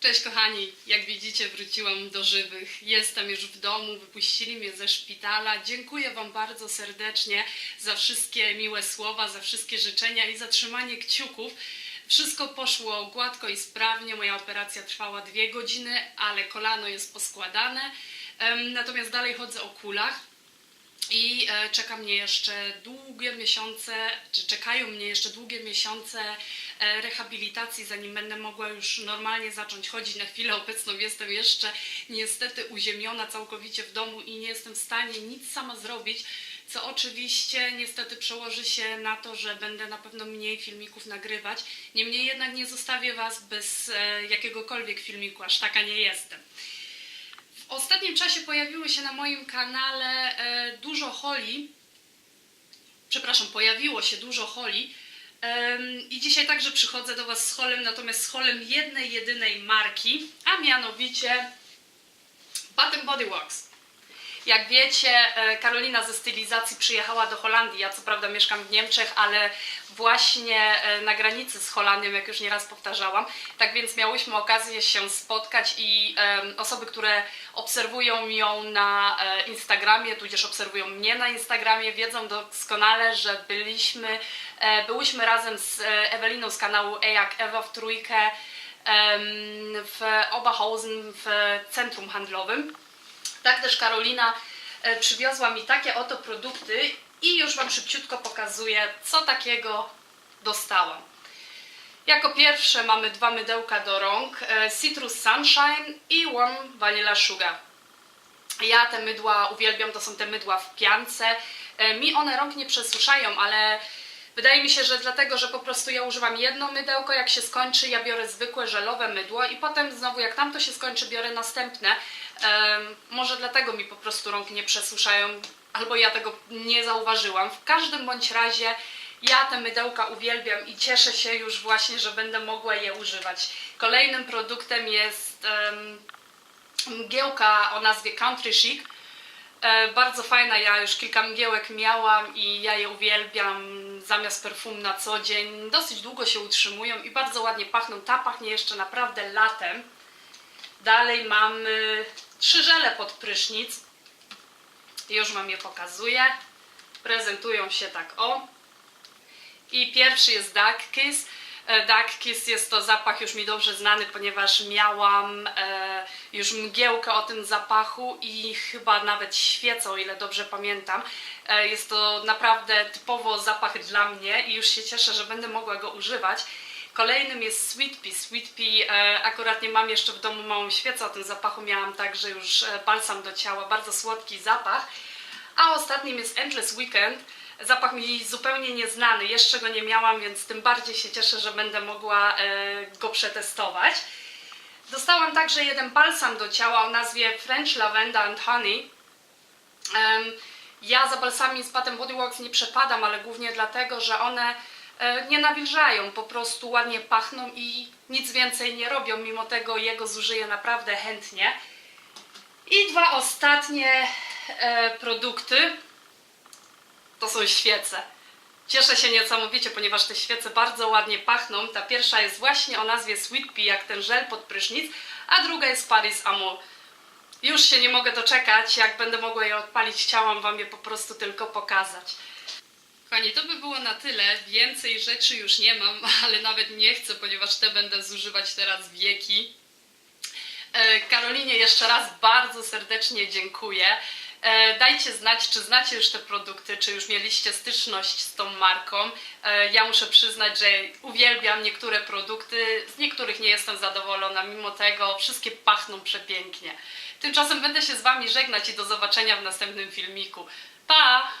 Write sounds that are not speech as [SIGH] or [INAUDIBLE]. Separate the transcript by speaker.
Speaker 1: Cześć kochani, jak widzicie wróciłam do żywych. Jestem już w domu, wypuścili mnie ze szpitala. Dziękuję Wam bardzo serdecznie za wszystkie miłe słowa, za wszystkie życzenia i za trzymanie kciuków. Wszystko poszło gładko i sprawnie. Moja operacja trwała dwie godziny, ale kolano jest poskładane. Natomiast dalej chodzę o kulach. I e, czeka mnie jeszcze długie miesiące, czy czekają mnie jeszcze długie miesiące e, rehabilitacji, zanim będę mogła już normalnie zacząć chodzić. Na chwilę obecną jestem jeszcze niestety uziemiona całkowicie w domu i nie jestem w stanie nic sama zrobić, co oczywiście niestety przełoży się na to, że będę na pewno mniej filmików nagrywać. Niemniej jednak nie zostawię Was bez e, jakiegokolwiek filmiku, aż taka nie jestem. W ostatnim czasie pojawiło się na moim kanale e, dużo holi. Przepraszam, pojawiło się dużo holi. I dzisiaj także przychodzę do Was z holem, natomiast z holem jednej, jedynej marki, a mianowicie Bath Body Works. Jak wiecie, e, Karolina ze stylizacji przyjechała do Holandii. Ja co prawda mieszkam w Niemczech, ale właśnie e, na granicy z Holandią, jak już nieraz powtarzałam. Tak więc miałyśmy okazję się spotkać i osoby, które obserwują ją na e, Instagramie, tudzież obserwują mnie na Instagramie, wiedzą doskonale, że byliśmy, byłyśmy razem z Eweliną z kanału E Ewa w trójkę w Oberhausen w centrum handlowym. Tak też Karolina e, przywiozła mi takie oto produkty i już Wam szybciutko pokazuję, co takiego dostałam. Jako pierwsze mamy dwa mydełka do rąk, e, Citrus Sunshine i Warm Vanilla Sugar. Ja te mydła uwielbiam, to są te mydła w piance. E, Mi one rąk nie przesuszają, ale wydaje mi się, że dlatego, że po prostu ja używam jedno mydełko, jak się skończy, ja biorę zwykłe żelowe mydło i potem znowu jak tamto się skończy, biorę następne. Em, może dlatego mi po prostu rąk nie przesuszają, albo ja tego nie zauważyłam. W każdym bądź razie ja te mydełka uwielbiam i cieszę się już właśnie, że będę mogła je używać. Kolejnym produktem jest em, mgiełka o nazwie Country Chic. E, bardzo fajna, ja już kilka mgiełek miałam i ja je uwielbiam zamiast perfum na co dzień. Dosyć długo się utrzymują i bardzo ładnie pachną. Ta pachnie jeszcze naprawdę latem. Dalej mamy trzy żele pod prysznic. Już Wam je pokazuję. Prezentują się tak o. I pierwszy jest Dark Kiss. E, Dark Kiss jest to zapach już mi dobrze znany, ponieważ miałam e, już mgiełkę o tym zapachu i chyba nawet świecę, o ile dobrze pamiętam. E, jest to naprawdę typowo zapach dla mnie i już się cieszę, że będę mogła go używać. Kolejnym jest Sweet Pea. Sweet Pea, akurat nie mam jeszcze w domu małą świecę o tym zapachu, miałam także już balsam do ciała, bardzo słodki zapach. A ostatnim jest Endless Weekend. Zapach mi zupełnie nieznany, jeszcze go nie miałam, więc tym bardziej się cieszę, że będę mogła e, go przetestować. Dostałam także jeden balsam do ciała o nazwie French Lavender and Honey. Ja za balsami z Bath Body Works nie przepadam, ale głównie dlatego, że one e, nie nawilżają, po prostu ładnie pachną i nic więcej nie robią, mimo tego jego zużyję naprawdę chętnie. I dwa ostatnie e, produkty to są świece. Cieszę się niesamowicie, ponieważ te świece bardzo ładnie pachną. Ta pierwsza jest właśnie o nazwie Sweet Pea, jak ten żel pod prysznic, a druga jest Paris Amour. Już się nie mogę doczekać, jak będę mogła je odpalić, chciałam Wam je po prostu tylko pokazać. Kochani, to by było na tyle. Więcej rzeczy już nie mam, [LAUGHS] ale nawet nie chcę, ponieważ te będę zużywać teraz wieki. E, Karolinie jeszcze raz bardzo serdecznie dziękuję. E, Dajcie znać, czy znacie już te produkty, czy już mieliście styczność z tą marką. E, Ja muszę przyznać, że uwielbiam niektóre produkty, z niektórych nie jestem zadowolona, mimo tego wszystkie pachną przepięknie. Tymczasem będę się z Wami żegnać i do zobaczenia w następnym filmiku. Pa!